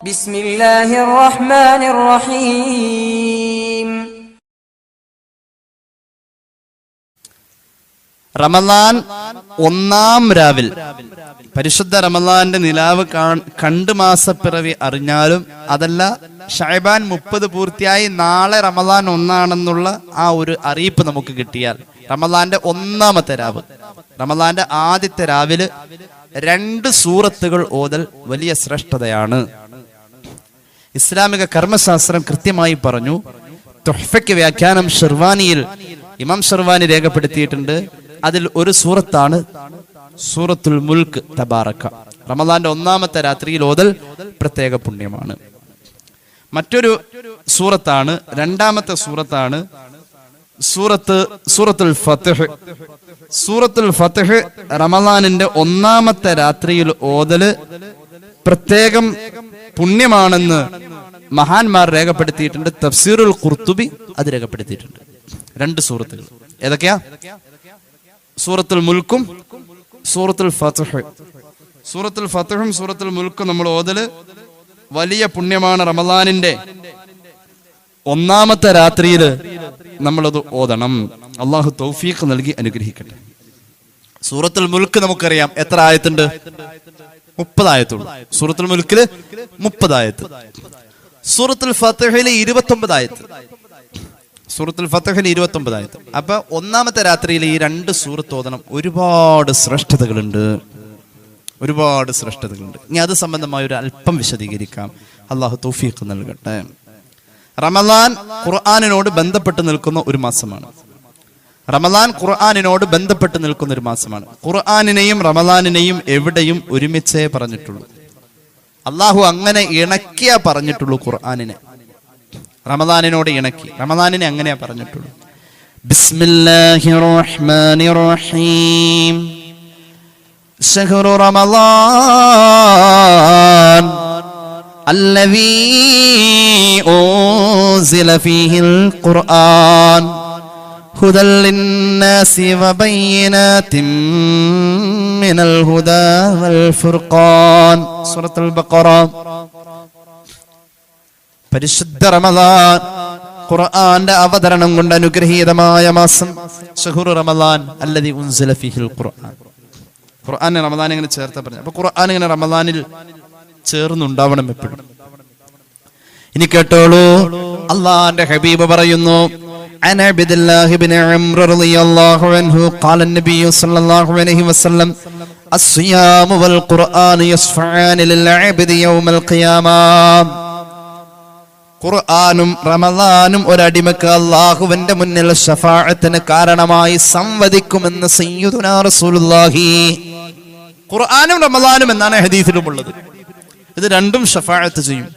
بسم الله الرحمن الرحيم റമദാൻ ഒന്നാം രാവിൽ പരിശുദ്ധ റമദാന്റെ നിലാവ് കാൺ- കണ്ട് മാസപ്പിറവി അറിഞ്ഞാലും അതല്ല ഷൈബാൻ മുപ്പത് പൂർത്തിയായി നാളെ റമദാൻ ഒന്നാണെന്നുള്ള ആ ഒരു അറിയിപ്പ് നമുക്ക് കിട്ടിയാൽ റമദാന്റെ ഒന്നാമത്തെ രാവ് റമദാന്റെ ആദ്യത്തെ രാവില് രണ്ട് സൂറത്തുകൾ ഓതൽ വലിയ ശ്രേഷ്ഠതയാണ് ഇസ്ലാമിക കർമ്മശാസ്ത്രം കൃത്യമായി പറഞ്ഞു. തുഹ്ഫയ്ക്ക് വ്യാഖ്യാനം ഷെർവാനിയിൽ ഇമാം ഷെർവാനി രേഖപ്പെടുത്തിയിട്ടുണ്ട്. അതിൽ ഒരു സൂറത്താണ് സൂറത്തുൽ മുൽക്ക് തബാറക്ക. റമദാന്റെ ഒന്നാമത്തെ രാത്രിയിൽ ഓതൽ പ്രത്യേക പുണ്യമാണ്. മറ്റൊരു സൂറത്താണ് രണ്ടാമത്തെ സൂറത്താണ് സൂറത്ത് സൂറത്തുൽ ഫത്തഹ് സൂറത്തുൽ ഫത്തഹ് റമദാനിന്റെ ഒന്നാമത്തെ രാത്രിയിൽ ഓതൽ പ്രത്യേകം പുണ്യമാണെന്ന് മഹാന്മാർ രേഖപ്പെടുത്തിയിട്ടുണ്ട്. തഫ്സീറുൽ ഖുർത്തുബി അത് രേഖപ്പെടുത്തിയിട്ടുണ്ട്. രണ്ട് സൂറത്തുകൾ. ഏതൊക്കെയാ? സൂറത്തുൽ മുൽക്കും സൂറത്തുൽ ഫത്തഹ് സൂറത്തുൽ ഫത്തഹും സൂറത്തുൽ മുൽക്കും നമ്മൾ ഓതൽ. വലിയ പുണ്യമാണ് റമദാനിന്റെ ഒന്നാമത്തെ രാത്രിയിൽ നമ്മളത് ഓതണം. അള്ളാഹു തൗഫീഖ് നൽകി അനുഗ്രഹിക്കട്ടെ. സൂറത്തുൽ മുൽക്ക് നമുക്കറിയാം എത്ര ആയത്തുണ്ട്? മുപ്പതായത്തുള്ളൂ സൂറത്തുൽ മുൽക്കിൽ മുപ്പതായത്ത് സൂറത്തുൽ ഫത്തഹിലെ ഇരുപത്തി ഒമ്പതായത് സൂറത്തുൽ ഫത്തഹിലെ ഇരുപത്തി ഒമ്പതായത് അപ്പൊ ഒന്നാമത്തെ രാത്രിയിൽ ഈ രണ്ട് സൂറത്ത് ഓതണം ഒരുപാട് ശ്രേഷ്ഠതകളുണ്ട്. ഒരുപാട് ശ്രേഷ്ഠതകളുണ്ട്. ഇനി അത് സംബന്ധമായ ഒരു അല്പം വിശദീകരിക്കാം. അള്ളാഹു തൗഫീഖ് നൽകട്ടെ. റമദാൻ ഖുർആാനിനോട് ബന്ധപ്പെട്ട് നിൽക്കുന്ന ഒരു മാസമാണ്. റമദാൻ ഖുർആാനിനോട് ബന്ധപ്പെട്ട് നിൽക്കുന്ന ഒരു മാസമാണ്. ഖുർആാനിനെയും റമദാനിനെയും എവിടെയും ഒരുമിച്ചേ പറഞ്ഞിട്ടുള്ളൂ. അള്ളാഹു അങ്ങനെ ഇണക്കിയാ പറഞ്ഞിട്ടുള്ളൂ ഖുർആാനിനെ റമദാനിനോട് ഇണക്കി റമദാനിനെ അങ്ങനെയാ പറഞ്ഞിട്ടുള്ളൂ ബിസ്മില്ലാഹി റഹ്മാനി റഹീം شهر رمضان الذي أنزل فيه القرآن هدى للناس وبينات من الهدى والفرقان سورة البقرة പരിശുദ്ധ റമദാൻ ഖുർആന്റെ അവതരണം കൊണ്ട് അനുഗ്രഹീതമായ മാസം ഷഹുറു റമദാൻ അല്ലതി ഉൻസില ഫിഹിൽ ഖുർആൻ ഖുർആൻ റമദാൻ ഇങ്ങനെ ചേർത്ത പറഞ്ഞു അപ്പൊ ഖുർആൻ ഇങ്ങനെ റമദാനിൽ ചേർന്നുണ്ടാവണം എപ്പോഴും ഇനി കേട്ടോളൂ അള്ളാന്റെ ഹബീബ് പറയുന്നു عن عبد الله بن عمرو رضي الله عنه قال النبي صلى الله عليه وسلم الصيام والقرآن يصفعان للعبد يوم القيامة ഖുർആാനും റമദാനും ഒരടിമക്ക് അള്ളാഹുവിന്റെ മുന്നിൽ ഷഫാഅത്തിന് കാരണമായി സംവദിക്കുമെന്ന് സയ്യിദുനാ റസൂലുള്ളാഹി ഖുർആാനും റമദാനും എന്നാണ് ഹദീസിലും ഉള്ളത് ഇത് രണ്ടും ഷഫാഅത്ത് ചെയ്യും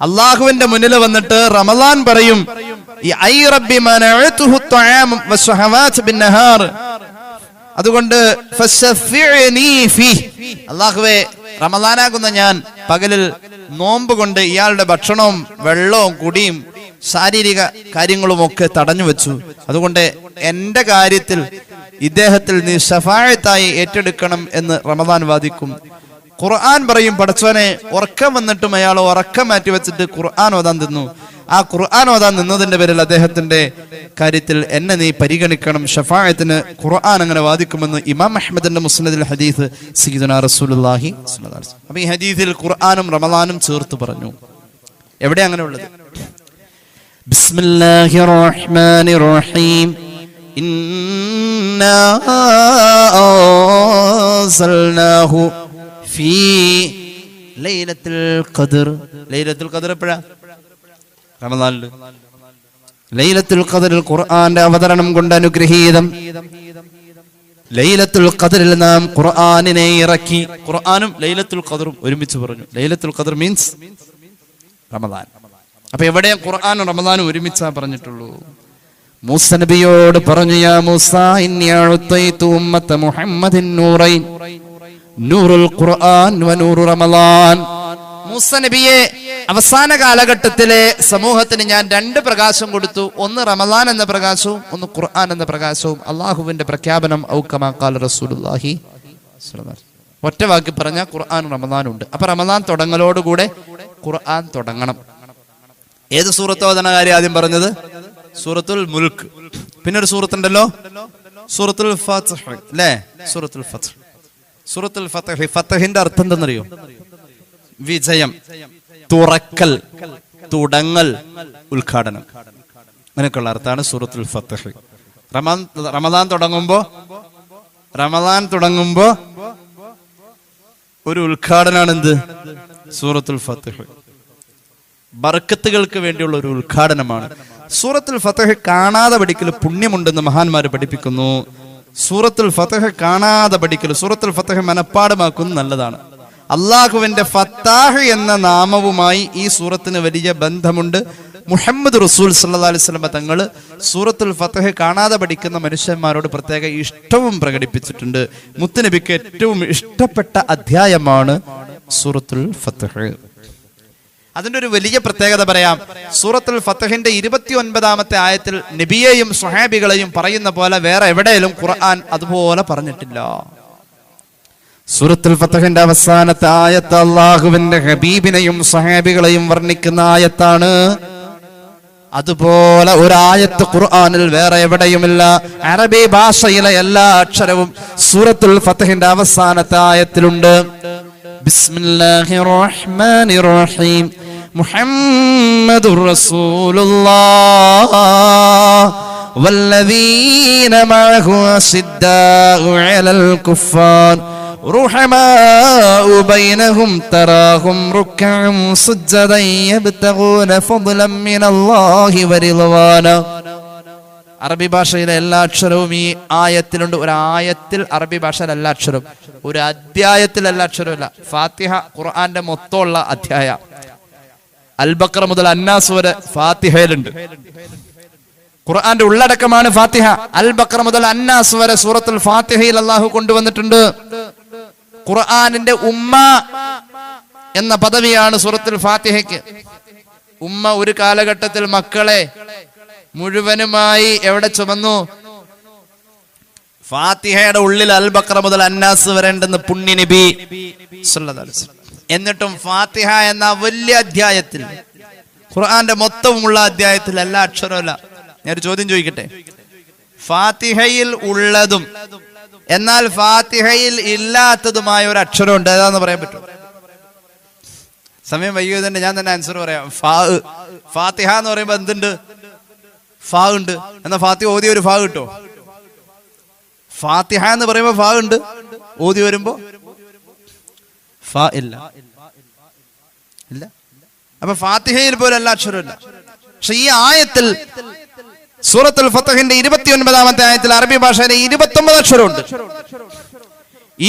അള്ളാഹുവിന്റെ മുന്നിൽ വന്നിട്ട് റമലാൻ പറയും അതുകൊണ്ട്. അള്ളാഹുവേ റമദാനാകുന്ന ഞാൻ പകലിൽ നോമ്പ് കൊണ്ട് ഇയാളുടെ ഭക്ഷണവും വെള്ളവും കുടിയും ശാരീരിക കാര്യങ്ങളും ഒക്കെ തടഞ്ഞു വെച്ചു. അതുകൊണ്ട് എന്റെ കാര്യത്തിൽ ഇദ്ദേഹത്തിൽ നീ ഷഫായത്തായി ഏറ്റെടുക്കണം എന്ന് റമദാൻ വാദിക്കും. ഖുർആൻ പറയും പഠിച്ചവനെ ഉറക്കം വന്നിട്ടും അയാൾ ഉറക്കം മാറ്റി വെച്ചിട്ട് ഖുർആൻ ഓതാൻ തിന്നു. ആ ഖുർആൻ ഓതാൻ നിന്നതിന്റെ പേരിൽ അദ്ദേഹത്തിന്റെ കാര്യത്തിൽ എന്നെ നീ പരിഗണിക്കണം ഷഫായത്തിന് ഖുർആൻ അങ്ങനെ വാദിക്കുമെന്ന് ഇമാം അഹമ്മദിന്റെ മുസ്ലിദിൽ ഹദീസ് സീദുന വസല്ലം. അപ്പൊ ഈ ഹദീസിൽ ഖുർആാനും റമദാനും ചേർത്ത് പറഞ്ഞു. എവിടെ അങ്ങനെ ഉള്ളത് ബിസ്മില്ലാഹി റഹ്മാനി റഹീം ഇന്നാ ലൈലത്തുൽ ലൈലത്തുൽ എപ്പോഴാ? റമദാനിൽ ലൈലത്തുൽ ഖുർആന്റെ അവതരണം കൊണ്ട് അനുഗ്രഹീതം. ലൈലത്തുൽ ഖദറിൽ നാം ഖുർആനിനെ ഇറക്കി. ഖുർആനും ലൈലത്തുൽ ഖദറും ഒരുമിച്ച് പറഞ്ഞു. ലൈലത്തുൽ ഖദർ മീൻസ് റമദാൻ. അപ്പൊ എവിടെ ഖുർആനും റമദാനും ഒരുമിച്ചാ പറഞ്ഞിട്ടുള്ളൂ? മൂസ നബിയോട് പറഞ്ഞു യാ മൂസ ഇന്നി അഉതൈതു ഉമ്മത മുഹമ്മദിൻ നൂറൈൻ. നൂറുൽ ഖുർആൻ വ നൂറു റമദാൻ മൂസ നബിയെ അവസാന കാലഘട്ടത്തിലെ സമൂഹത്തിന് ഞാൻ രണ്ട് പ്രകാശം കൊടുത്തു. ഒന്ന് റമദാൻ എന്ന പ്രകാശവും ഒന്ന് ഖുർആൻ എന്ന പ്രകാശവും. അള്ളാഹുവിന്റെ പ്രഖ്യാപനം റസൂലുള്ളാഹി വസല്ലം. ഒറ്റ വാക്ക് പറഞ്ഞാൽ ഖുർആൻ റമദാൻ ഉണ്ട്. അപ്പൊ റമദാൻ തുടങ്ങലോടുകൂടെ ഖുർആൻ തുടങ്ങണം. ഏത് സൂറത്ത് ഓതണ കാര്യം ആദ്യം പറഞ്ഞത്? സൂറത്തുൽ മുൽക്ക്. പിന്നെ ഒരു സൂറത്തുണ്ടല്ലോ? സൂറത്തുൽ ഫത്ഹ്. അല്ലേ? സൂറത്തുൽ ഫത്ഹ്. സൂറത്തുൽ ഫത്ഹ് ഫത്തഹിന്റെ അർത്ഥം എന്തെന്നറിയോ? വിജയം തുറക്കൽ തുടങ്ങൽ ഉദ്ഘാടനം. അങ്ങനെയൊക്കെയുള്ള അർത്ഥമാണ് സൂറത്തുൽ ഫത്തഹ് റമദാൻ റമദാൻ തുടങ്ങുമ്പോ റമദാൻ തുടങ്ങുമ്പോ ഒരു ഉദ്ഘാടനമാണ് എന്ത്? സൂറത്തുൽ ഫത്തഹ് ബർക്കത്തുകൾക്ക് വേണ്ടിയുള്ള ഒരു ഉദ്ഘാടനമാണ്. സൂറത്തുൽ ഫത്തഹ് കാണാതെ പഠിക്കൽ പുണ്യമുണ്ടെന്ന് മഹാന്മാർ പഠിപ്പിക്കുന്നു. സൂറത്തുൽ ഫതഹ കാണാതെ പഠിക്കൽ സൂറത്തുൽ ഫതഹ മനഃപ്പാടമാക്കുന്നത് നല്ലതാണ്. അള്ളാഹുവിന്റെ ഫത്താഹ് എന്ന നാമവുമായി ഈ സൂറത്തിന് വലിയ ബന്ധമുണ്ട്. മുഹമ്മദ് റസൂൽ സല്ലാ അലൈഹി സ്വലമ തങ്ങൾ സൂറത്തുൽ ഫത്തഹ് കാണാതെ പഠിക്കുന്ന മനുഷ്യന്മാരോട് പ്രത്യേക ഇഷ്ടവും പ്രകടിപ്പിച്ചിട്ടുണ്ട്. മുത്തുനബിക്ക് ഏറ്റവും ഇഷ്ടപ്പെട്ട അധ്യായമാണ് സൂറത്തുൽ ഫത്തഹ് അതിന്റെ ഒരു വലിയ പ്രത്യേകത പറയാം. സൂറത്തുൽ ഫത്തഹിന്റെ ഇരുപത്തി ഒൻപതാമത്തെ ആയത്തിൽ നബിയെയും സുഹാബികളെയും പറയുന്ന പോലെ വേറെ എവിടെയും ഖുർആൻ അതുപോലെ പറഞ്ഞിട്ടില്ല. സൂറത്തുൽ ഫത്തഹിന്റെ അവസാനത്തെ ആയത്ത് അള്ളാഹുവിന്റെ ഹബീബിനെയും സ്വഹാബികളെയും വർണിക്കുന്ന ആയത്താണ്. അതുപോലെ ഒരായത്ത് ഖുർആനിൽ വേറെ എവിടെയുമില്ല. അറബി ഭാഷയിലെ എല്ലാ അക്ഷരവും സൂറത്തുൽ ഫത്തഹിന്റെ അവസാനത്തെ ആയത്തിലുണ്ട്. بسم الله الرحمن الرحيم. محمد رسول الله. والذين معه أشداء على الكفار. رحماء بينهم تراهم ركعا سجدا يبتغون فضلا من الله ورضوانا. അറബി ഭാഷയിലെ എല്ലാ അക്ഷരവും ഈ ആയത്തിലുണ്ട്. ഒരു ആയത്തിൽ അറബി ഭാഷയിലെ എല്ലാ അക്ഷരവും. ഒരു അധ്യായത്തിൽ എല്ലാ അക്ഷരവും ഇല്ല. ഫാത്തിഹ ഖുർആന്റെ മൊത്തമുള്ള അധ്യായ. അൽബക്കർ മുതൽ അന്നാസ് വരെ ഫാത്തിഹയിലുണ്ട്. ഖുർആന്റെ ഉള്ളടക്കമാണ് ഫാത്തിഹ. അൽ ബക്കർ മുതൽ അന്നാസ് വരെ സൂറത്തുൽ ഫാത്തിഹയിൽ അള്ളാഹു കൊണ്ടുവന്നിട്ടുണ്ട്. ഖുർആാനിന്റെ ഉമ്മ എന്ന പദവിയാണ് സൂറത്തുൽ ഫാത്തിഹയ്ക്ക്. ഉമ്മ ഒരു കാലഘട്ടത്തിൽ മക്കളെ മുഴുവനുമായി എവിടെ ചുമന്നു? ഫാത്തിഹയുടെ ഉള്ളിൽ അൽ ബക്കർ മുതൽ അന്നാസ് വരേണ്ടെന്ന് പുണ്യ നബി. എന്നിട്ടും ഫാത്തിഹ എന്ന വലിയ അധ്യായത്തിൽ ഖുർആന്റെ മൊത്തമുള്ള അധ്യായത്തിൽ എല്ലാ അക്ഷരമല്ല. ഞാനൊരു ചോദ്യം ചോദിക്കട്ടെ? ഫാത്തിഹയിൽ ഉള്ളതും എന്നാൽ ഫാത്തിഹയിൽ ഇല്ലാത്തതുമായ ഒരു അക്ഷരം ഉണ്ട് ഏതാന്ന് പറയാൻ പറ്റും സമയം വൈകിയത് തന്നെ ഞാൻ തന്നെ ആൻസർ പറയാം. ഫാ ഫാത്തിഹ എന്ന് പറയുമ്പോ എന്തുണ്ട്? ഫാ ഉണ്ട്. എന്നാ ഫാത്തിഹ ഓതി ഒരു ഫാ കിട്ടോ? ഫാത്തിഹ എന്ന് പറയുമ്പോ ഫാ ഉണ്ട്. ഓതി വരുമ്പോ? ഫാ ഇല്ല. ഇല്ല. അപ്പൊ ഫാത്തിഹയിൽ പോലും എല്ലാ അക്ഷരമില്ല പക്ഷെ ഈ ആയത്തിൽ സൂറത്തുൽ ഫത്തഹിന്റെ ഇരുപത്തി ഒൻപതാമത്തെ ആയത്തിൽ അറബി ഭാഷയിലെ ഇരുപത്തി ഒമ്പത് അക്ഷരമുണ്ട്.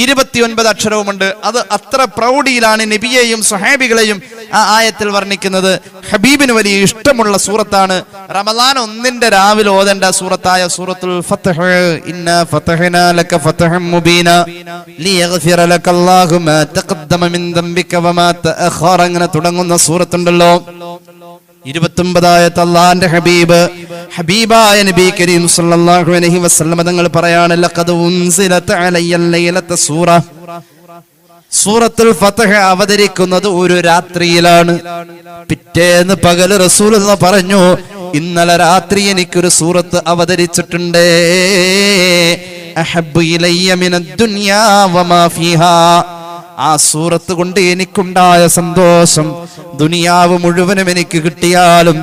ഇരുപത്തിയൊൻപത് അക്ഷരവുമുണ്ട്. അത് അത്ര പ്രൗഢിയിലാണ് നബിയെയും സുഹാബികളെയും ആ ആയത്തിൽ വർണിക്കുന്നത്. ഹബീബിന് വലിയ ഇഷ്ടമുള്ള സൂറത്താണ്. റമദാൻ ഒന്നിന്റെ രാവിലെ ഓതേണ്ട സൂറത്തായ സൂറത്തുൽ ഇന്ന ലക മുബീന ലിയഗ്ഫിറ മിൻ അങ്ങനെ തുടങ്ങുന്ന സൂറത്തുണ്ടല്ലോ. ഇരുപത്തൊമ്പതായത്ത് തല്ലാന്റെ ഹബീബ് ഹബീബായ നബി കരീം സല്ലല്ലാഹു അലൈഹി വസല്ലം തങ്ങൾ പറയാണ് ലഖദ് ഉൻസിലത അലയ്യ ലൈലത സൂറ. സൂറത്തുൽ ഫതഹ അവതരിക്കുന്നത് ഒരു രാത്രിയിലാണ്. പിറ്റേന്ന് പകൽ റസൂൽ പറഞ്ഞു ഇന്നലെ രാത്രി എനിക്കൊരു സൂറത്ത് അവതരിച്ചിട്ടുണ്ട്. അഹബ്ബു ഇലയ്യ മിനദ് ദുനിയാ വമാ ഫീഹാ. ആ സൂറത്ത് കൊണ്ട് എനിക്കുണ്ടായ സന്തോഷം ദുനിയാവ് മുഴുവനും എനിക്ക് കിട്ടിയാലും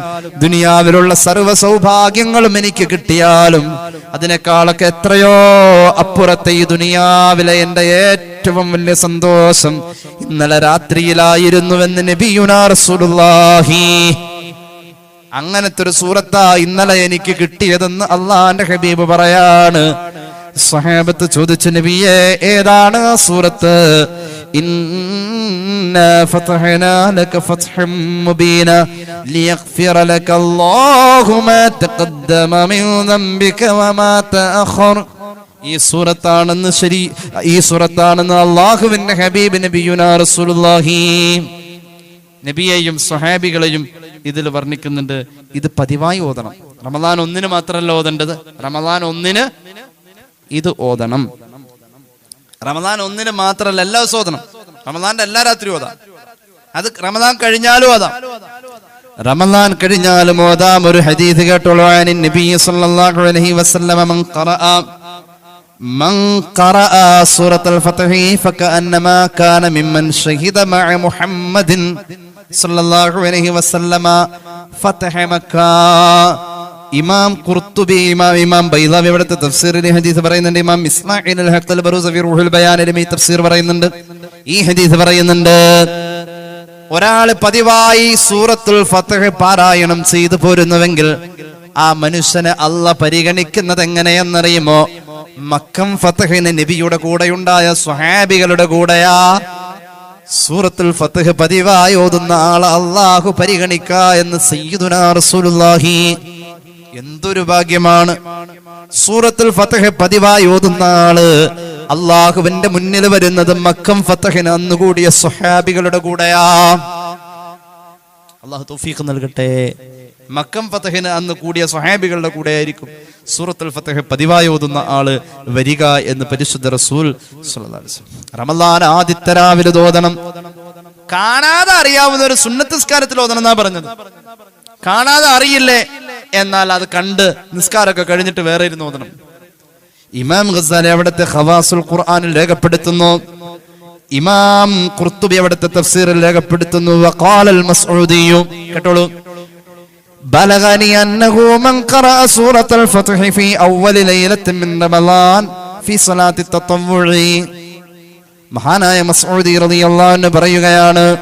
ദുനിയാവിലുള്ള സർവ സൗഭാഗ്യങ്ങളും എനിക്ക് കിട്ടിയാലും അതിനേക്കാളൊക്കെ എത്രയോ അപ്പുറത്തെ ഈ ദുനിയാവിലെ എന്റെ ഏറ്റവും വലിയ സന്തോഷം ഇന്നലെ രാത്രിയിലായിരുന്നുവെന്ന് നബിയുനാ റസൂലുള്ളാഹി. അങ്ങനത്തെ ഒരു സൂറത്താ ഇന്നലെ എനിക്ക് കിട്ടിയതെന്ന് അള്ളാന്റെ ഹബീബ് പറയാണ്. സഹാബത്ത് ചോദിച്ചു നബിയെ ഏതാണ് സൂറത്ത്? ഇന്ന فتحنا لك فتح مبينا ليغفر لك الله ما تقدم من ذنبك وما تأخر. ഈ സൂറത്താണെന്ന് ശരി ഈ സൂറത്താണെന്ന് അള്ളാഹുവിന്റെ ഹബീബ് നബിയുനാ റസൂലുള്ളാഹി. നബിയെയും സ്വഹാബികളെയും ഇതിൽ വർണിക്കുന്നുണ്ട്. ഇത് പതിവായി ഓതണം. റമദാൻ ഒന്നിന് മാത്രമല്ല ഓതേണ്ടത്. റമദാൻ ഒന്നിന് ഇത് ഓതണം. റമദാൻ ഒന്നിന് മാത്രമല്ല എല്ലാ ദിവസവും റമദാന്റെ എല്ലാ രാത്രിയും ഓതാം. അത് റമദാൻ കഴിഞ്ഞാലും ഓതാം. റമദാൻ കഴിഞ്ഞാലും ഓതാം. ഒരു ഹദീസ് കേട്ടോളൂ. സല്ലല്ലാഹു അലൈഹി വസല്ലമ മൻ ഖറഅ മൻ ഖറഅ സൂറത്തുൽ ഫത്ഹി കാന ഷഹിദ മഅ മുഹമ്മദിൻ സല്ലല്ലാഹു അലൈഹി വസല്ലമ ഫതഹ മക്ക. ഇമാം കുർത്തുബി ഇമാം ഇമാം ബൈദാവി ഇവിടുത്തെ തഫ്സീറിനെ ഹദീസ് പറയുന്നുണ്ട്. ഇമാം ഇസ്മായിൽ അൽ ഹഖ് അൽ ഫി റൂഹുൽ ബയാനിലും ഈ തഫ്സീർ പറയുന്നുണ്ട്. ഈ ഹദീസ് പറയുന്നുണ്ട് ഒരാൾ പതിവായി സൂറത്തുൽ ഫത്തഹ് പാരായണം ചെയ്തു പോരുന്നുവെങ്കിൽ ആ മനുഷ്യനെ അല്ല പരിഗണിക്കുന്നത് എങ്ങനെയെന്നറിയുമോ? മക്കം ഫത്തഹിന് നബിയുടെ കൂടെയുണ്ടായ സ്വഹാബികളുടെ കൂടെയാ. സൂറത്തുൽ ഫത്തഹ് പതിവായി ഓതുന്ന ആളെ അള്ളാഹു പരിഗണിക്ക എന്ന് സയ്യിദുനാ റസൂലുള്ളാഹി എന്തൊരു ഭാഗ്യമാണ്. സൂറത്തുൽ ഫത്തഹ് പതിവായി ഓതുന്ന ആൾ അള്ളാഹുവിന്റെ മുന്നിൽ വരുന്നത് മക്കം ഫത്തഹിന് അന്നുകൂടിയ സ്വഹാബികളുടെ കൂടെയാ. അള്ളാഹു തൗഫീഖ് നൽകട്ടെ. മക്കം ഫത്തഹിന് അന്ന് കൂടിയ സ്വഹാബികളുടെ കൂടെ ആയിരിക്കും സൂറത്തുൽ ഫത്തഹ് പതിവായി ഓതുന്ന ആൾ വരിക എന്ന് പരിശുദ്ധ റസൂൽ. റമളാൻ ആദ്യത്തെ ഓതണം. കാണാതെ അറിയാവുന്ന ഒരു സുന്നത്ത് നിസ്കാരത്തിൽ ഓതണം എന്നാ പറഞ്ഞത്. കാണാതെ അറിയില്ലേ? എന്നാൽ അത് കണ്ട് നിസ്കാരമൊക്കെ കഴിഞ്ഞിട്ട് വേറെ ഇരുന്ന് ഓതണം. ഇമാം ഖസാലി അവിടുത്തെ ഖവാസുൽ ഖുർആാനിൽ രേഖപ്പെടുത്തുന്നു. ഇമാം കുർത്തുബി അവിടുത്തെ തഫ്സീറിൽ രേഖപ്പെടുത്തുന്നു. വഖാലൽ മസ്ഊദിയു. കേട്ടോളൂ. ബലഗനി അന്നഹു മൻ ഖറഅ സൂറത്തുൽ ഫത്ഹ് ഫി അവ്വലി ലൈലത്തിൻ മിൻ റമളാൻ ഫി സ്വലാത്തി മഹാനായ മസ്ഊദി റളിയല്ലാഹു അൻഹു പറയുകയാണ്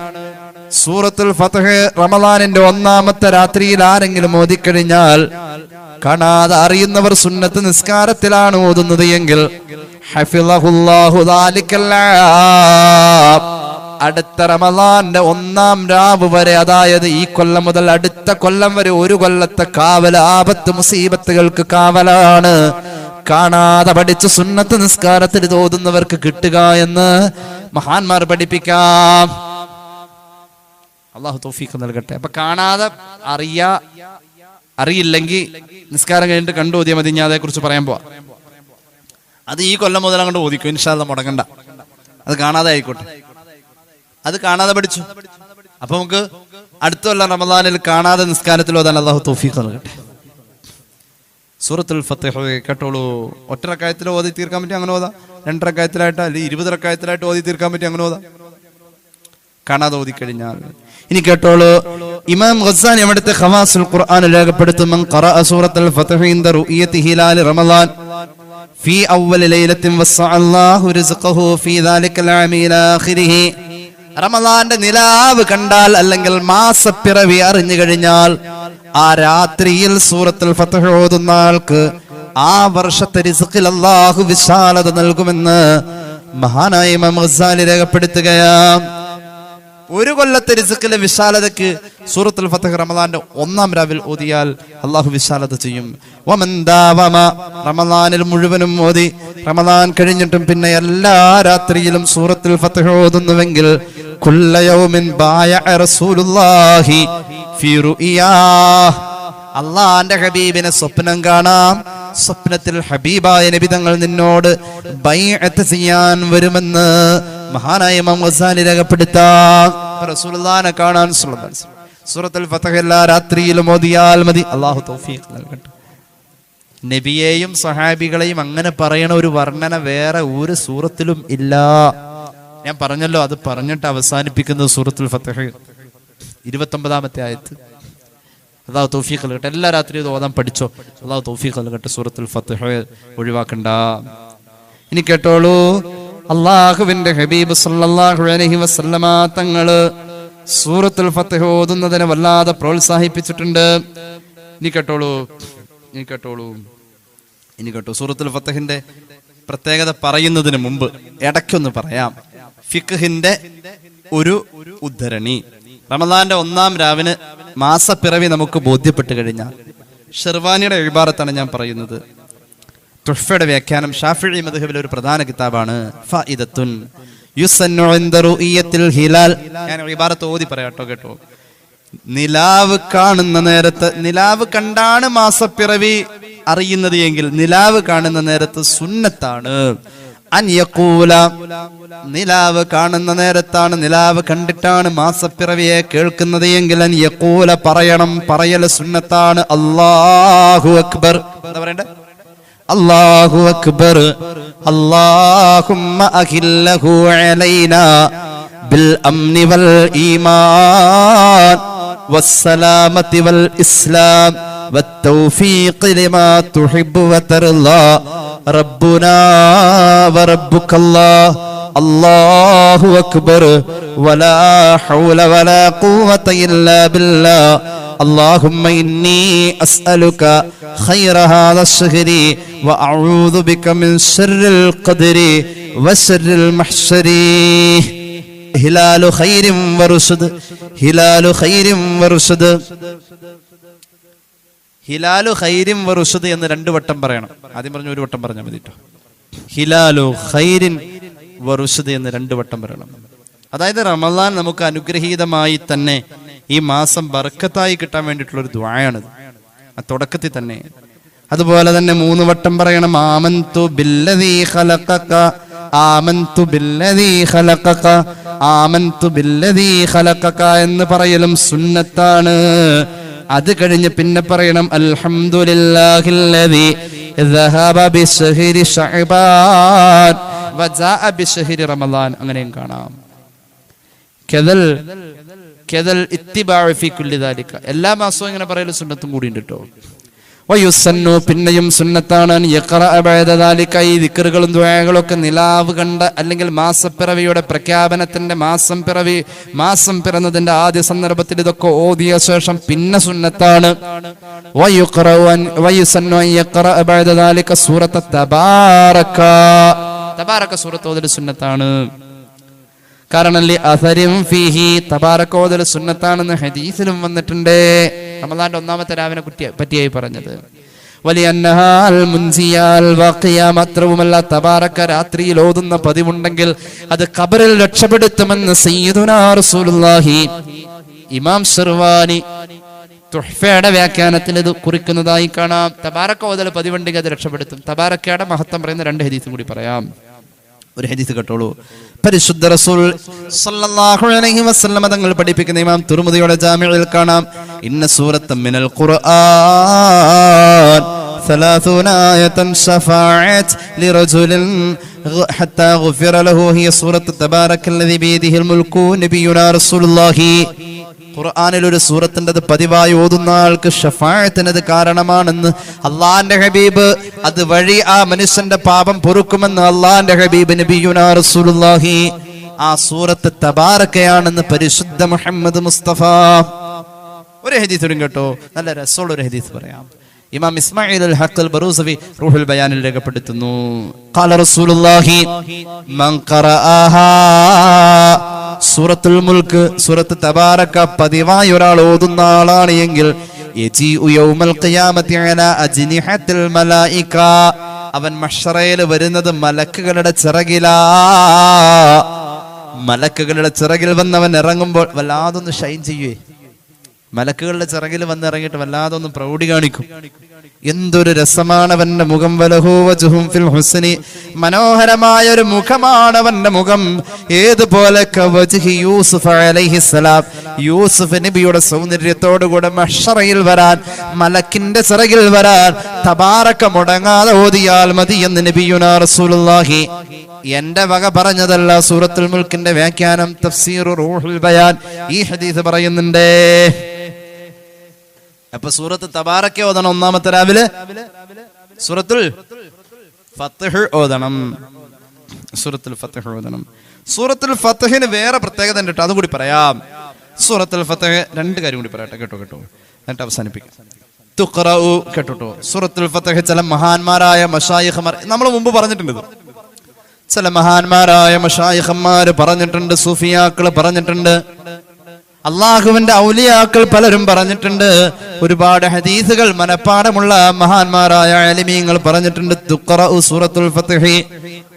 സൂറത്തുൽ ഫതഹ് റമദാനിന്റെ ഒന്നാമത്തെ രാത്രിയിൽ ആരെങ്കിലും ഓതിക്കഴിഞ്ഞാൽ കാണാതെ അറിയുന്നവർ സുന്നത്ത് നിസ്കാരത്തിലാണ് ഓതുന്നത് എങ്കിൽ അടുത്ത റമദാന്റെ ഒന്നാം രാവ് വരെ അതായത് ഈ കൊല്ലം മുതൽ അടുത്ത കൊല്ലം വരെ ഒരു കൊല്ലത്തെ കാവൽ ആപത്ത് മുസീബത്തുകൾക്ക് കാവലാണ്. കാണാതെ പഠിച്ച് സുന്നത്ത് നിസ്കാരത്തിൽ തോതുന്നവർക്ക് കിട്ടുക എന്ന് മഹാന്മാർ പഠിപ്പിക്കാം. അള്ളാഹു തൗഫീഖ് നൽകട്ടെ. അപ്പൊ കാണാതെ അറിയ അറിയില്ലെങ്കിൽ നിസ്കാരം കഴിഞ്ഞിട്ട് കണ്ടു ഓതിയാൽ മതി ഞാൻ അതേക്കുറിച്ച് പറയാൻ പോവാ. അത് ഈ കൊല്ലം മുതൽ അങ്ങോട്ട് ഓദിക്കും ഇൻഷാല്ല മുടങ്ങണ്ട. അത് കാണാതെ ആയിക്കോട്ടെ. അത് കാണാതെ പഠിച്ചു. അപ്പൊ നമുക്ക് അടുത്ത കൊല്ലം റമദാനിൽ കാണാതെ നിസ്കാരത്തിൽ ഓതാൻ അള്ളാഹു തൗഫീഖ് നൽകട്ടെ. സൂറത്തുൽ ഫത്തേഹ് കേട്ടോളൂ. ഒറ്റ റക്കായത്തിൽ ഓതി തീർക്കാൻ പറ്റി അങ്ങനെ ഓതാ. രണ്ടരക്കായത്തിലായിട്ട് അല്ലെങ്കിൽ ഇരുപതരക്കായത്തിലായിട്ട് ഓതി തീർക്കാൻ പറ്റി അങ്ങനെ ഓതാ. കാണാതെ ഓതി കഴിഞ്ഞാൽ ഇനി കേട്ടോളൂ. ഇമാം ഖസാൻ എവിടുത്തെ ഖവാസുൽ ഖുർആൻ രേഖപ്പെടുത്തും. മൻ ഖറഅ സൂറത്തുൽ ഫത്ഹ് ഇൻദ റുഇയതി ഹിലാൽ റമളാൻ ഫീ അവ്വല ലൈലത്തിൻ വസ്സഅ അല്ലാഹു റിസ്ഖഹു ഫീ ദാലിക്കൽ ആമി ആഖിരിഹി. റമദാന്റെ നിലാവ് കണ്ടാൽ അല്ലെങ്കിൽ മാസപ്പിറവി അറിഞ്ഞു കഴിഞ്ഞാൽ ആ രാത്രിയിൽ സൂറത്തുൽ ഫതഹ് ഓതുന്ന ആൾക്ക് ആ വർഷത്തെ റിസ്ഖിൽ അല്ലാഹു വിശാലത നൽകുമെന്ന് മഹാനായ ഇമാം മമസാലി രേഖപ്പെടുത്തുകയാണ്. ഒരു കൊല്ലത്തെ റിസുക്കിലെ വിശാലതയ്ക്ക് സൂറത്തുൽ ഫത്തഹ് റമദാന്റെ ഒന്നാം രാവിൽ ഓതിയാൽ അള്ളാഹു വിശാലത ചെയ്യും. റമദാനിൽ മുഴുവനും ഓതി. റമദാൻ കഴിഞ്ഞിട്ടും പിന്നെ എല്ലാ രാത്രിയിലും സൂറത്തുൽ ഫത്തഹ് ഓതുന്നുവെങ്കിൽ അള്ളാന്റെ ഹബീബിനെ സ്വപ്നം കാണാം. സ്വപ്നത്തിൽ ഹബീബായ നബി തങ്ങൾ നിന്നോട് ബൈഅത്ത് ചെയ്യാൻ വരുമെന്ന് മഹാനായ ഇമാം ഗസാലി രേഖപ്പെടുത്താം. കാണാൻ സുറത്തിൽ. സൂറത്തുൽ ഫതഹ് എല്ലാ രാത്രിയിലും ഓതിയാൽ മതി. അള്ളാഹു തൗഫീഖ് നൽകട്ടെ. നബിയെയും സഹാബികളെയും അങ്ങനെ പറയണ ഒരു വർണന വേറെ ഒരു സൂറത്തിലും ഇല്ല. ഞാൻ പറഞ്ഞല്ലോ അത് പറഞ്ഞിട്ട് അവസാനിപ്പിക്കുന്നത് സൂറത്തുൽ ഫത്തഹ് ഇരുപത്തൊമ്പതാമത്തെ ആയത്ത്. അള്ളാഹു തൗഫീഖ് നൽകട്ടെ. എല്ലാ രാത്രിയും ഇത് ഓതാൻ പഠിച്ചോ? അള്ളാഹു തൗഫീഖ് നൽകട്ടെ. സൂറത്തുൽ ഫത്തഹ് ഒഴിവാക്കണ്ട. ഇനി കേട്ടോളൂ. അള്ളാഹുവിന്റെ ഹബീബ് സല്ലല്ലാഹു അലൈഹി വസല്ലമ തങ്ങൾ സൂറത്തുൽ ഫത്തഹ് ഓതുന്നതിനെ വല്ലാതെ പ്രോത്സാഹിപ്പിച്ചിട്ടുണ്ട്. നീ കേട്ടോളൂ നീ കേട്ടോളൂ ഇനി കേട്ടോ സൂറത്തുൽ ഫത്തഹിന്റെ പ്രത്യേകത പറയുന്നതിന് മുമ്പ് ഇടയ്ക്കൊന്ന് പറയാം. ഫിഖിന്റെ ഒരു ഉദ്ധരണി. റമദാന്റെ ഒന്നാം രാവിന് മാസപ്പിറവി നമുക്ക് ബോധ്യപ്പെട്ട് കഴിഞ്ഞാൽ ഷെർവാനിയുടെ എഴുപാറത്താണ് ഞാൻ പറയുന്നത്. തുഹ്ഫയുടെ വ്യാഖ്യാനം ഷാഫിഴി മധുഹബിലെ ഒരു പ്രധാന കിതാബാണ്. ഓതി പറയാട്ടോ കേട്ടോ നിലാവ് കാണുന്ന നേരത്ത് നിലാവ് കണ്ടാണ് മാസപ്പിറവി അറിയുന്നത് എങ്കിൽ നിലാവ് കാണുന്ന നേരത്ത് സുന്നത്താണ്. അൻ യഖൂല നിലാവ് കാണുന്ന നേരത്താണ് നിലാവ് കണ്ടിട്ടാണ് മാസപ്പിറവിയെ കേൾക്കുന്നത് എങ്കിൽ അൻ യഖൂല പറയണം പറയൽ സുന്നത്താണ്. അള്ളാഹു അക്ബർ. എന്താ പറയണ്ടേ? الله أكبر اللهم أكله علينا بالأمن والإيمان والسلامة والإسلام والتوفيق لما تحب وترضى ربنا وربك الله الله أكبر ولا حول ولا قوة إلا بالله اللهم إني أسألك خير هذا الشهر وأعوذ بك من شر القدر وشر المحشر ഹിലാലു ഖൈരിം വറുഷദ് ഹിലാലു ഖൈരിം വറുഷദ് ഹിലാലു ഖൈരിം വറുഷദ് എന്ന് രണ്ട് വട്ടം പറയണം ആദ്യം പറഞ്ഞു ഒരു വട്ടം പറഞ്ഞാൽ മതി കേട്ടോ ഹിലാലു ഖൈരിൻ വറുഷദ് എന്ന് രണ്ട് വട്ടം പറയണം അതായത് റമദാൻ നമുക്ക് അനുഗ്രഹീതമായി തന്നെ ഈ മാസം ബർക്കത്തായി കിട്ടാൻ വേണ്ടിയിട്ടുള്ള ഒരു ദ്വായാണിത് ആ തുടക്കത്തിൽ തന്നെ അതുപോലെ തന്നെ മൂന്ന് വട്ടം പറയണം ആമന്തു ബില്ലദീ ഖലഖക ആമന്തു ബില്ലദീ ഖലഖക ആമന്തു ബില്ലദീ ഖലഖക എന്ന് പറയലും സുന്നത്താണ് അത് കഴിഞ്ഞ് പിന്നെ പറയണം അൽഹംദുലില്ലാഹില്ലദീ ذهب بشهر شعبان റമദാൻ അങ്ങനെയും കാണാം. കെതൽ കെതൽ ഇത്തിബാഫിക്കുല്ലിതാലിക്ക എല്ലാ മാസവും ഇങ്ങനെ പറയലും സുന്നത്തും കൂടി ഉണ്ട് കേട്ടോ പിന്നെയും സുന്നത്താണ് ഈ ദിക്കറുകളും ഒക്കെ നിലാവ് കണ്ട അല്ലെങ്കിൽ മാസപ്പിറവിയുടെ പ്രഖ്യാപനത്തിന്റെ മാസം പിറവി മാസം പിറന്നതിന്റെ ആദ്യ സന്ദർഭത്തിൽ ഇതൊക്കെ ഓതിയ ശേഷം പിന്നെ സുന്നത്താണ്. വയുസന്നു സൂറത്തെ തബാറക സൂറത്തോതിൽ സുന്നത്താണ്. കാരണം അസരിം ഫീഹി തബാറക്കോദൽ സുന്നത്താണെന്ന് ഹദീസിലും വന്നിട്ടുണ്ട്. റമദാന്റെ ഒന്നാമത്തെ രാവിനെ പറ്റിയായി പറഞ്ഞത്. മാത്രവുമല്ല തബാറക്ക രാത്രിയിൽ ഓതുന്ന പതിവുണ്ടെങ്കിൽ അത് കബറിൽ രക്ഷപ്പെടുത്തുമെന്ന് ഇമാം ഷെർവാനി തുഹ്ഫയുടെ വ്യാഖ്യാനത്തിൽ ഇത് കുറിക്കുന്നതായി കാണാം. തബാറക്ക ഓതൽ പതിവുണ്ടെങ്കിൽ അത് രക്ഷപ്പെടുത്തും. തബാറക്കയുടെ മഹത്വം പറയുന്ന രണ്ട് ഹദീസും കൂടി പറയാം. ഒരു ഹദീസ് കേട്ടോളൂ പരിശുദ്ധ റസൂൽ സല്ലല്ലാഹു അലൈഹി വസല്ലമ തങ്ങൾ പഠിപ്പിക്കുന്ന ഇമാം തുർമുദിയുടെ ജാമിഉൽ കാണാം ഇന്ന സൂറത്ത മിനൽ ഖുർആൻ ثلاثون آية شفاعت لرجل غ- حتى غفر له هي سورة تبارك الذي بيده الملك نبينا رسول الله ഖുർആനിൽ ഒരു സൂറത്തിന്റെത് പതിവായി ഓതുന്ന ആൾക്ക് ഷഫായത്തിനത് കാരണമാണെന്ന് അള്ളാന്റെ ഹബീബ് അത് വഴി ആ മനുഷ്യന്റെ പാപം പൊറുക്കുമെന്ന് അള്ളാന്റെ ഹബീബ് നബിയുനാ റസൂലുള്ളാഹി. ആ സൂറത്ത് തബാറക്കയാണെന്ന് പരിശുദ്ധ മുഹമ്മദ് മുസ്തഫ. ഒരു ഹദീസ് കേട്ടോ. നല്ല രസമുള്ള ഒരു ഹദീസ് പറയാം. ഇമാം ഇസ്മായിൽ അൽ ഹഖൽ ബറൂസവി റൂഹുൽ ബയാനിൽ രേഖപ്പെടുത്തുന്നു. ഖാല റസൂലുള്ളാഹി മൻ ഖറഅഹാ സൂറത്തുൽ മുൽക്ക് സൂറത്ത് തബാറക്ക പതിവായി ഒരാൾ ഓതുന്ന ആളാണ് എങ്കിൽ അവൻ മഹ്ശറയിൽ വരുന്നത് മലക്കുകളുടെ ചിറകിലാ. മലക്കുകളുടെ ചിറകിൽ വന്നവൻ ഇറങ്ങുമ്പോൾ വല്ലാതൊന്ന് ഷൈൻ ചെയ്യുവേ മലക്കുകളുടെ ചിറകിൽ വന്നിറങ്ങിയിട്ട് വല്ലാതെ ഒന്ന് പ്രൗഢി കാണിക്കും. എന്തൊരു രസമാണ് അവന്റെ മുഖം ഫിൽ ഹുസ്നി. മനോഹരമായ ഒരു മുഖമാണ് അവന്റെ മുഖം ഏതുപോലെ യൂസുഫ് അലൈഹിസ്സലാം യൂസുഫ് നബിയുടെ സൗന്ദര്യത്തോടുകൂടെ മഷറയിൽ വരാൻ മലക്കിന്റെ ചിറകിൽ വരാൻ തബാറക്ക മുടങ്ങാതെ ഓതിയാൽ മതി എന്ന് നബിയുനാ റസൂലുള്ളാഹി. എന്റെ വക പറഞ്ഞതല്ല സൂറത്തുൽ മുൽക്കിന്റെ വ്യാഖ്യാനം തഫ്സീറു റൂഹുൽ ബയാൻ. ഈ ഹദീസ് പറയുന്നുണ്ട്. അപ്പൊ സൂറത്ത് തബാറക്കെ ഓതണം ഒന്നാമത്തെ രാവിലെ? സൂറത്തുൽ ഫത്തഹ് ഓതണം. സൂറത്തുൽ ഫത്തഹ് ഓതണം. സൂറത്തുൽ ഫത്തഹിന് വേറെ പ്രത്യേകത ഉണ്ട് കേട്ടോ അതുകൂടി പറയാം. സൂറത്തുൽ ഫത്തഹ് രണ്ട് കാര്യം കൂടി പറയട്ടെ കേട്ടോ കേട്ടോ എന്നിട്ട് അവസാനിപ്പിക്കാം. തുഖറഉ കേട്ടോ സൂറത്തുൽ ഫത്തഹ് ചില മഹാന്മാരായ മഷായിഖമാർ നമ്മൾ മുമ്പ് പറഞ്ഞിട്ടുണ്ട്. ചില മഹാന്മാരായ മഷായിഖന്മാര് പറഞ്ഞിട്ടുണ്ട് സൂഫിയാക്കൾ പറഞ്ഞിട്ടുണ്ട്. അള്ളാഹുവിന്റെ ഔലിയാക്കൾ പലരും പറഞ്ഞിട്ടുണ്ട്. ഒരുപാട് ഹദീസുകൾ മനഃപ്പാടമുള്ള മഹാന്മാരായ അലിമീങ്ങൾ പറഞ്ഞിട്ടുണ്ട്. സൂറത്തുൽ ഫത്തഹി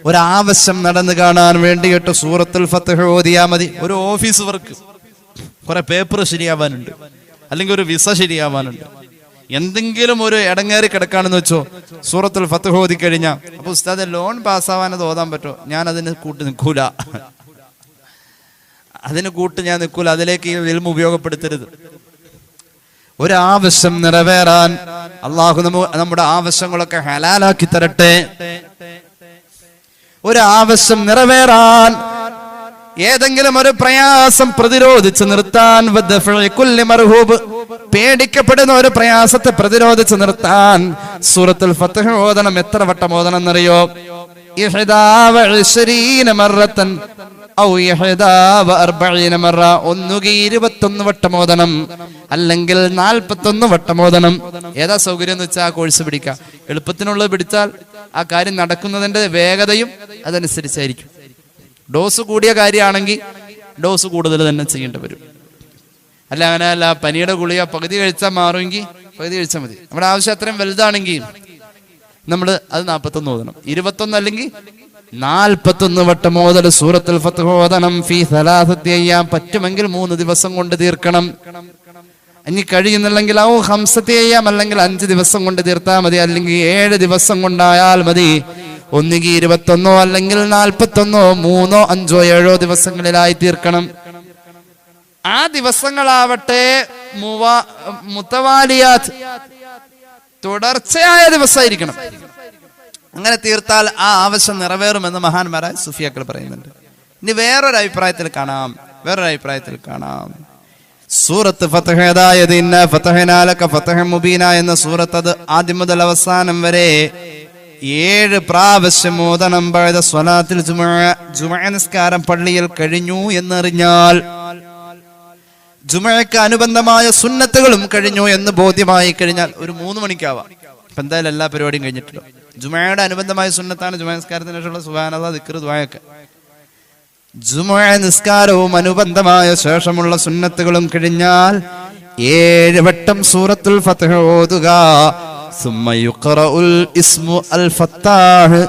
ഒരാവശ്യം നടന്നു കാണാൻ വേണ്ടിയിട്ട് സൂറത്തുൽ ഫത്തഹ് ഓതിയാ മതി. ഒരു ഓഫീസ് വർക്ക്. കുറെ പേപ്പർ ശരിയാവാനുണ്ട്. അല്ലെങ്കിൽ ഒരു വിസ ശരിയാവാനുണ്ട്. എന്തെങ്കിലും ഒരു ഇടങ്ങേറി കിടക്കാണെന്ന് വെച്ചോ സൂറത്തുൽ ഫത്ത് ഓതി കഴിഞ്ഞാൽ അപ്പൊ ഉസ്താദ് ലോൺ പാസ്സാവാൻ അത് ഓതാൻ പറ്റുമോ? ഞാൻ അതിന് കൂട്ടി നിൽക്കൂല. അതിന് കൂട്ട് ഞാൻ നിൽക്കൂല. അതിലേക്ക് ഈ വിൽമ ഉപയോഗപ്പെടുത്തരുത്. ഒരാവശ്യം നിറവേറാൻ അള്ളാഹു നമു നമ്മുടെ ആവശ്യങ്ങളൊക്കെ ഹലാലാക്കി തരട്ടെ. ഒരാവശ്യം നിറവേറാൻ ഏതെങ്കിലും ഒരു പ്രയാസം പ്രതിരോധിച്ച് നിർത്താൻ മർഹൂബ് പേടിക്കപ്പെടുന്ന ഒരു പ്രയാസത്തെ പ്രതിരോധിച്ച് നിർത്താൻ സൂറത്തുൽ ഫത്ഹ് ഓതണം. എത്ര വട്ടം ഓതണം എന്നറിയോ വഇശ്രീന ഒന്നുകിൽ ഇരുപത്തൊന്ന് വട്ടം ഓതണം അല്ലെങ്കിൽ നാൽപ്പത്തൊന്ന് വട്ടമോദനം ഏതാ സൗകര്യം എന്ന് വെച്ചാൽ ആ കോഴ്സ് പിടിക്കാം. എളുപ്പത്തിനുള്ളത് പിടിച്ചാൽ ആ കാര്യം നടക്കുന്നതിന്റെ വേഗതയും അതനുസരിച്ചായിരിക്കും. ഡോസ് കൂടിയ കാര്യമാണെങ്കിൽ ഡോസ് കൂടുതൽ തന്നെ ചെയ്യേണ്ടി വരും. അല്ല അങ്ങനെ അല്ല പനിയുടെ ഗുളിക പകുതി കഴിച്ചാൽ മാറുമെങ്കിൽ പകുതി കഴിച്ചാൽ മതി. നമ്മുടെ ആവശ്യം അത്രയും വലുതാണെങ്കിൽ നമ്മൾ അത് നാൽപ്പത്തൊന്ന് ഓതണം. ഇരുപത്തൊന്ന് അല്ലെങ്കിൽ നാൽപ്പത്തൊന്ന് വട്ടം ഓതൽ സൂറത്തുൽ ഫത്ഹോദനം ഫീ സലാസത്തി പറ്റുമെങ്കിൽ മൂന്ന് ദിവസം കൊണ്ട് തീർക്കണം. ഇനി കഴിയുന്നില്ലെങ്കിൽ ഔ ഹംസത്തെ അല്ലെങ്കിൽ അഞ്ച് ദിവസം കൊണ്ട് തീർത്താൽ മതി. അല്ലെങ്കിൽ ഏഴ് ദിവസം കൊണ്ടായാൽ മതി. ഒന്നുകിൽ ഇരുപത്തൊന്നോ അല്ലെങ്കിൽ നാൽപ്പത്തൊന്നോ മൂന്നോ അഞ്ചോ ഏഴോ ദിവസങ്ങളിലായി തീർക്കണം. ആ ദിവസങ്ങളാവട്ടെ മുവാ- മുത്തവാലിയാത്ത് തുടർച്ചയായ ദിവസമായിരിക്കണം. അങ്ങനെ തീർത്താൽ ആ ആവശ്യം നിറവേറുമെന്ന് മഹാന്മാരായ സുഫിയാക്കൾ പറയുന്നുണ്ട്. ഇനി വേറൊരു അഭിപ്രായത്തിൽ കാണാം. വേറൊരു അഭിപ്രായത്തിൽ കാണാം. സൂറത്ത് ഫതഹേതായത് ഇന്ന ഫതഹനാലക ഫതഹ മുബീന എന്ന സൂറത്ത് അത് ആദ്യം മുതൽ അവസാനം വരെ ഏഴ് പ്രാവശ്യം മോദനം പഴുത സ്വലാത്തിൽ നിസ്കാരം പള്ളിയിൽ കഴിഞ്ഞു എന്നറിഞ്ഞാൽ ജുമയ്ക്ക് അനുബന്ധമായ സുന്നത്തുകളും കഴിഞ്ഞു എന്ന് ബോധ്യമായി കഴിഞ്ഞാൽ ഒരു മൂന്ന് മണിക്കാവാം. എന്തായാലും എല്ലാ പരിപാടിയും കഴിഞ്ഞിട്ടുണ്ടോ? ജുമയുടെ അനുബന്ധമായ സുന്നത്താണ് ജുമ നിസ്കാരത്തിന് ശേഷമുള്ള സുബാനത ദിക്ർ ദ്വായൊക്കെ ജുമ നിസ്കാരവും അനുബന്ധമായ ശേഷമുള്ള സുന്നത്തുകളും കഴിഞ്ഞാൽ ഏഴ് വട്ടം സൂറത്തുൽ ഫത്ഹ ഓതുക. ഫത്താഹ്.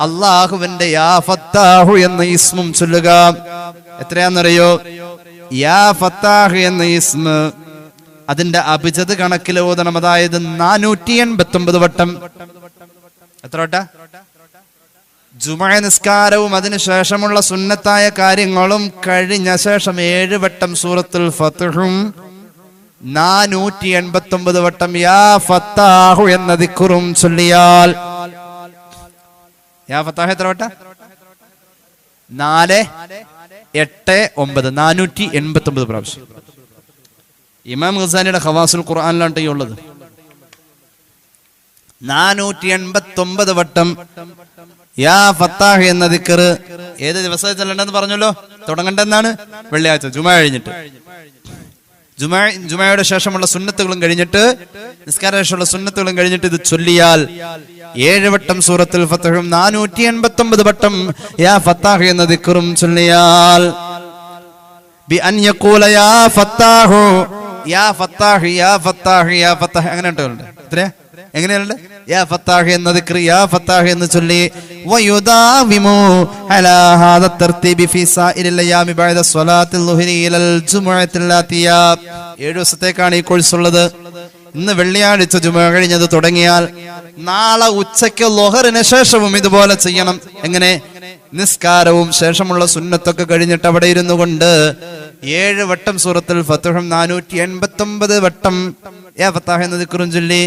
അള്ളാഹുവിന്റെ യാ ഫത്താഹു എന്ന ഇസ്മും ചൊല്ലുക. എത്രയാന്നറിയോ യാ ഫത്താഹ് എന്ന ഇസ്മ അതിന്റെ അഭിജത് കണക്കിൽ ഓതണം. അതായത് നാനൂറ്റി എൺപത്തി ഒമ്പത് വട്ടം. എത്ര വട്ട? ജുമ നിസ്കാരവും അതിനുശേഷമുള്ള സുന്നത്തായ കാര്യങ്ങളും കഴിഞ്ഞ ശേഷം ഏഴ് വട്ടം സൂറത്തുൽ ഫത്തുഹും നാനൂറ്റി എൺപത്തി ഒമ്പത് വട്ടം യാ ഫത്താഹു എന്ന ദിക്കുറും ചൊല്ലിയാൽ. യാ ഫത്താഹ് എത്ര വട്ട? നാല് എട്ട് ഒമ്പത്. നാനൂറ്റി എൺപത്തി ഒമ്പത് പ്രാവശ്യം. ഇമാം ഖസാനിയുടെ ഖവാസുൽ ഖുർആാനിലാണ് ഈ ഉള്ളത്. നാനൂറ്റി എൺപത്തി ഒമ്പത് വട്ടം യാ ഫത്താഹ് എന്ന ദിക്കറ് ഏത് ദിവസം ചെല്ലണ്ടെന്ന് പറഞ്ഞല്ലോ? തുടങ്ങണ്ടെന്നാണ് വെള്ളിയാഴ്ച ജുമ കഴിഞ്ഞിട്ട്. ജുമാ ജുമായയുടെ ശേഷമുള്ള സുന്നത്തുകളും കഴിഞ്ഞിട്ട് നിസ്കാര ശേഷമുള്ള സുന്നത്തുകളും കഴിഞ്ഞിട്ട് ഇത് ചൊല്ലിയാൽ ഏഴ് വട്ടം സൂറത്തുൽ ഫത്തഹും നാനൂറ്റി എൺപത്തി ഒമ്പത് വട്ടം യാ ഫത്താഹ് എന്ന ദിക്കറും ചൊല്ലിയാൽ ബിഅൻ യഖൂല യാ ഫത്താഹു യാ ഫത്താഹ് യാ ഫത്താഹ് അങ്ങനെ ഉണ്ടോ എത്രയാ? എങ്ങനെയുണ്ട് യാ ഫത്താഹ് എന്ന ദിക്ർ യാ ഫത്താഹ് എന്ന് ചൊല്ലി വയുദാവിമു അലാ ഹാദ തർതീബി ഫീ സായിരിൽ അയ്യാമി ബഅദ സ്വലാത്തിൽ ളുഹരി ഇലൽ ജുമുഅത്തിൽ ലാത്തിയ ഏഴ് ദിവസത്തേക്കാണ് ഈ കോഴ്സ് ഉള്ളത് ഇന്ന് വെള്ളിയാഴ്ച ജുമ കഴിഞ്ഞത് തുടങ്ങിയാൽ നാളെ ഉച്ചയ്ക്ക് ലൊഹറിന് ശേഷവും ഇതുപോലെ ചെയ്യണം. എങ്ങനെ? നിസ്കാരവും ശേഷമുള്ള സുന്നത്തൊക്കെ കഴിഞ്ഞിട്ട് അവിടെ ഇരുന്നു കൊണ്ട് ഏഴ് വട്ടം സൂറത്തിൽ ഫത്തുഹം നാനൂറ്റി എൺപത്തി വട്ടം ഏ ഫത്താഹ എന്ന ദിക്കറും ചൊല്ലി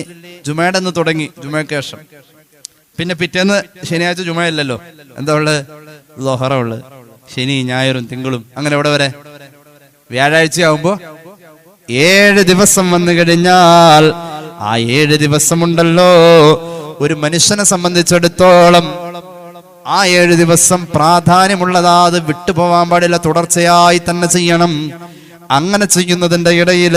എന്ന് തുടങ്ങി ജുമയ്ക്ക് പിന്നെ പിറ്റേന്ന് ശനിയാഴ്ച ജുമ ഇല്ലല്ലോ എന്താ ഉള്ളത് ലോഹറ ഉള്ളത് ശനി ഞായറും തിങ്കളും. അങ്ങനെ എവിടെ വരെ? വ്യാഴാഴ്ച ആവുമ്പോ ഏഴ് ദിവസം വന്നു കഴിഞ്ഞാൽ ആ ഏഴ് ദിവസമുണ്ടല്ലോ. ഒരു മനുഷ്യനെ സംബന്ധിച്ചിടത്തോളം ആ ഏഴ് ദിവസം പ്രാധാന്യമുള്ളതാ അത് വിട്ടുപോവാൻ പാടില്ല തുടർച്ചയായി തന്നെ ചെയ്യണം. അങ്ങനെ ചെയ്യുന്നതിന്റെ ഇടയിൽ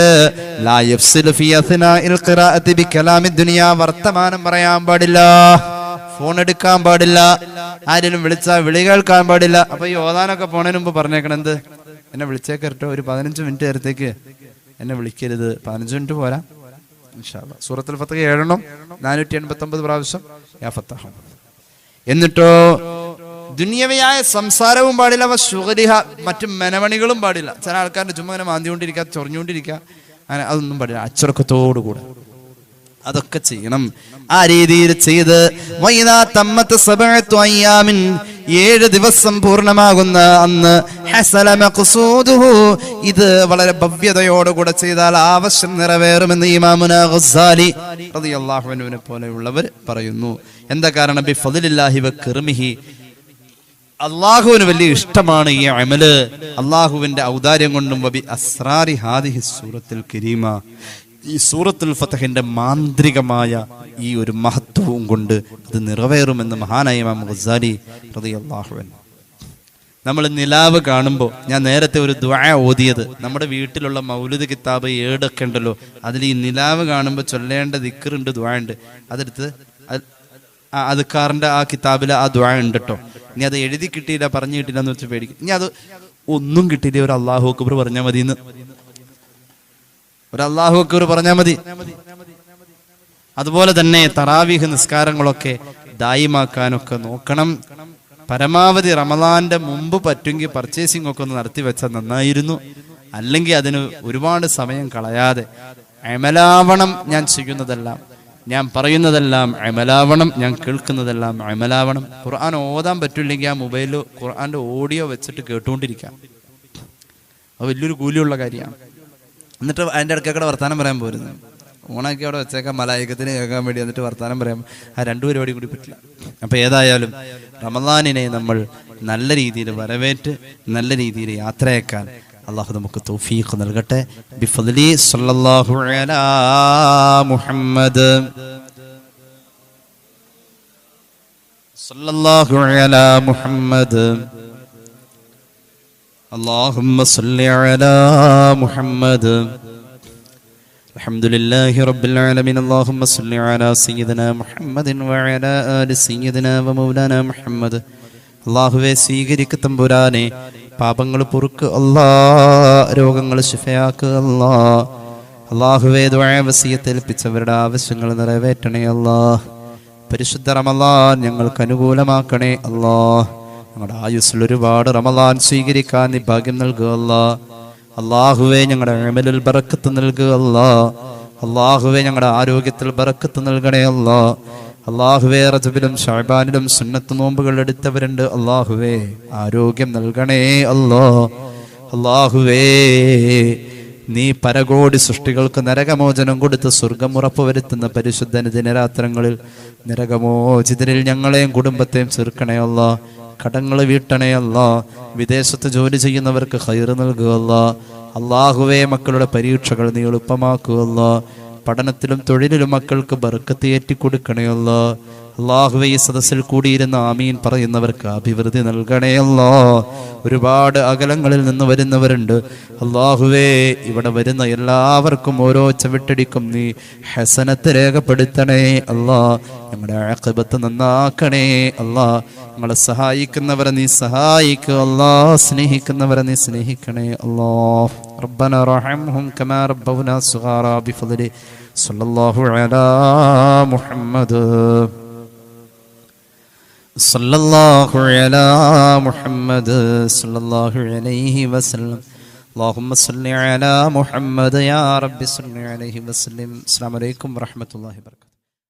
വർത്തമാനം പറയാൻ പാടില്ല ഫോൺ എടുക്കാൻ പാടില്ല ആരെങ്കിലും വിളിച്ചാൽ വിളി കേൾക്കാൻ പാടില്ല. അപ്പൊ ഈ ഓതാനൊക്കെ പോണതിന് മുമ്പ് പറഞ്ഞേക്കണം എന്ത്? എന്നെ വിളിച്ചേക്കരട്ടോ ഒരു പതിനഞ്ച് മിനിറ്റ് നേരത്തേക്ക് എന്നെ വിളിക്കരുത്. പതിനഞ്ച് മിനിറ്റ് പോരാ. സൂറത്തിൽ ഫത്തക ഏഴെണ്ണം നാനൂറ്റി എൺപത്തി ഒമ്പത് പ്രാവശ്യം. യാ എന്നിട്ടോ ദുനിയവയായ സംസാരവും പാടില്ല അവ ശുഗരിഹ മറ്റു മെനവണികളും പാടില്ല. ചില ആൾക്കാരുടെ ചുമ്മാ മാന്തി മാന്തിക്കൊണ്ടിരിക്കുക ചൊറിഞ്ഞുകൊണ്ടിരിക്കുക അങ്ങനെ അതൊന്നും പാടില്ല. അച്ചടക്കത്തോടു കൂടെ അതൊക്കെ ചെയ്യണം. ആ രീതിയിൽ ചെയ്ത് തമ്മത്ത് സബഅത്തു അയ്യാമിൻ ഏഴ് ദിവസം പൂർണമാകുന്ന അന്ന് ഇത് വളരെ ഭവ്യതയോടുകൂടെ ചെയ്താൽ ആവശ്യം നിറവേറുമെന്ന് ഇമാമുന അൻഹുവിനെ പോലെയുള്ളവർ പറയുന്നു. എന്താ കാരണം? ബി ഫദ്ലില്ലാഹി വ കിർമിഹി. അള്ളാഹുവിന് വലിയ ഇഷ്ടമാണ് ഈ അമൽ. അള്ളാഹുവിന്റെ ഔദാര്യം കൊണ്ടും വബി അസ്രാരി ഹാദിഹി സൂറത്തിൽ കരീമ. ഈ സൂറത്തുൽ ഫതഹിന്റെ മാന്ത്രികമായ ഈ ഒരു മഹത്വവും കൊണ്ട് അത് നിറവേറുമെന്ന് മഹാനായ ഇമാം അൻഹു. നമ്മൾ നിലാവ് കാണുമ്പോൾ ഞാൻ നേരത്തെ ഒരു ദ്വായ ഓതിയത് നമ്മുടെ വീട്ടിലുള്ള മൗലിദ് കിതാബ് ഏടൊക്കെ ഉണ്ടല്ലോ അതിൽ ഈ നിലാവ് കാണുമ്പോൾ ചൊല്ലേണ്ട ദിക്കറുണ്ട് ദ്വായ ഉണ്ട്. അതെടുത്ത് ആ അതുക്കാറിന്റെ ആ കിതാബിൽ ആ ദ്വായ ഉണ്ട് കേട്ടോ ഇനി അത് എഴുതി കിട്ടിയില്ല പറഞ്ഞു കിട്ടിയില്ല എന്ന് വെച്ച് പേടിക്കും. ഇനി അത് ഒന്നും കിട്ടിയില്ല ഒരു അള്ളാഹു അക്ബർ പറഞ്ഞാൽ മതി എന്ന് ഒരു അള്ളാഹു അക്ബർ പറഞ്ഞാൽ മതി. അതുപോലെ തന്നെ തറാവീഹ് നിസ്കാരങ്ങളൊക്കെ ദായിമാക്കാനൊക്കെ നോക്കണം. പരമാവധി റമദാന്റെ മുമ്പ് പറ്റുമെങ്കിൽ പർച്ചേസിംഗ് ഒക്കെ ഒന്ന് നടത്തി വെച്ചാൽ നന്നായിരുന്നു. അല്ലെങ്കിൽ അതിന് ഒരുപാട് സമയം കളയാതെ അമലാവണം ഞാൻ ചെയ്യുന്നതെല്ലാം ഞാൻ പറയുന്നതെല്ലാം അമലാവണം ഞാൻ കേൾക്കുന്നതെല്ലാം അമലാവണം. ഖുർആൻ ഓതാൻ പറ്റില്ലെങ്കിൽ ആ മൊബൈലിൽ ഖുർആന്റെ ഓഡിയോ വെച്ചിട്ട് കേട്ടുകൊണ്ടിരിക്കാം. അത് വലിയൊരു കൂലിയുള്ള കാര്യമാണ്. എന്നിട്ട് അതിന്റെ ഇടയ്ക്കൊക്കെ വർത്താനം പറയാൻ പോരുന്നു. ഓണാക്കി അവിടെ വെച്ചേക്കാം മലായകത്തിന് കേൾക്കാൻ വേണ്ടി എന്നിട്ട് വർത്താനം പറയാം. ആ രണ്ടു പരിപാടി കൂടി പറ്റില്ല. അപ്പം ഏതായാലും റമദാനിനെ നമ്മൾ നല്ല രീതിയിൽ വരവേറ്റ് നല്ല രീതിയിൽ യാത്രയേക്കാൻ അള്ളാഹു നമുക്ക് തൗഫീഖ് നൽകട്ടെ. ബിഫലി സല്ലല്ലാഹു മുഹമ്മദ്. സല്ലല്ലാഹു മുഹമ്മദ്. اللهم صل على محمد الحمد لله رب العالمين اللهم صل على سيدنا محمد وعلى آل سيدنا ومولانا محمد അള്ളാഹുവെ സ്വീകരിക്ക തമ്പുരാനെ പാപങ്ങൾ പൊറുക്ക് അല്ലാ രോഗങ്ങൾ ശിഫയാക്കുക അല്ലാ അള്ളാഹുവെ ദ്വാവസീയത്തെ ഏൽപ്പിച്ചവരുടെ ആവശ്യങ്ങൾ നിറവേറ്റണേ അല്ലാ പരിശുദ്ധ റമലാൻ ഞങ്ങൾക്ക് അനുകൂലമാക്കണേ അല്ലാ ഞങ്ങളുടെ ആയുസ്സിൽ ഒരുപാട് റമദാൻ സ്വീകരിക്കാൻ നീ ഭാഗ്യം നൽകുക അല്ലാ. അള്ളാഹുവെ ഞങ്ങളുടെ അമലിൽ ബറക്കത്ത് നൽകുക അല്ലാ. അള്ളാഹുവെ ഞങ്ങളുടെ ആരോഗ്യത്തിൽ ബറക്കത്ത് നൽകണേ അല്ലാ. അള്ളാഹുവെ റജബിലും ഷാബാനിലും സുന്നത്ത് നോമ്പുകൾ എടുത്തവരുണ്ട് അള്ളാഹുവെ ആരോഗ്യം നൽകണേ അല്ലോ. അള്ളാഹുവേ നീ പരകോടി സൃഷ്ടികൾക്ക് നരകമോചനം കൊടുത്ത് സ്വർഗം ഉറപ്പുവരുത്തുന്ന പരിശുദ്ധന ദിനരാത്രങ്ങളിൽ നരകമോചിതരിൽ ഞങ്ങളെയും കുടുംബത്തെയും ചേർക്കണേ അല്ലാ. കടങ്ങൾ വീട്ടണേ അല്ല. വിദേശത്ത് ജോലി ചെയ്യുന്നവർക്ക് ഹൈറ് നൽകുകയല്ല അള്ളാഹുവേ മക്കളുടെ പരീക്ഷകൾ നീ എളുപ്പമാക്കുകയല്ല പഠനത്തിലും തൊഴിലിലും മക്കൾക്ക് ബർക്കത്ത് ഏറ്റിക്കൊടുക്കണയല്ല അള്ളാഹുവെ ഈ സദസ്സിൽ കൂടിയിരുന്ന ആമീൻ പറയുന്നവർക്ക് അഭിവൃദ്ധി നൽകണയല്ലോ ഒരുപാട് അകലങ്ങളിൽ നിന്ന് വരുന്നവരുണ്ട് അള്ളാഹുവേ ഇവിടെ വരുന്ന എല്ലാവർക്കും ഓരോ ചവിട്ടടിക്കും നീ ഹസനത്ത് രേഖപ്പെടുത്തണേ അല്ലാ ഞങ്ങളുടെ ആഖിബത്ത് നന്നാക്കണേ അല്ലാ ഞങ്ങളെ സഹായിക്കുന്നവരെ നീ സഹായിക്കുക അല്ലാ സ്നേഹിക്കുന്നവരെ നീ സ്നേഹിക്കണേ അല്ലാ ربنا رحمهم كما ربونا صغارا بفضل صلى الله على محمد صلى الله على محمد صلى الله عليه وسلم اللهم صل على محمد يا رب صل عليه وسلم السلام عليكم ورحمة الله وبركاته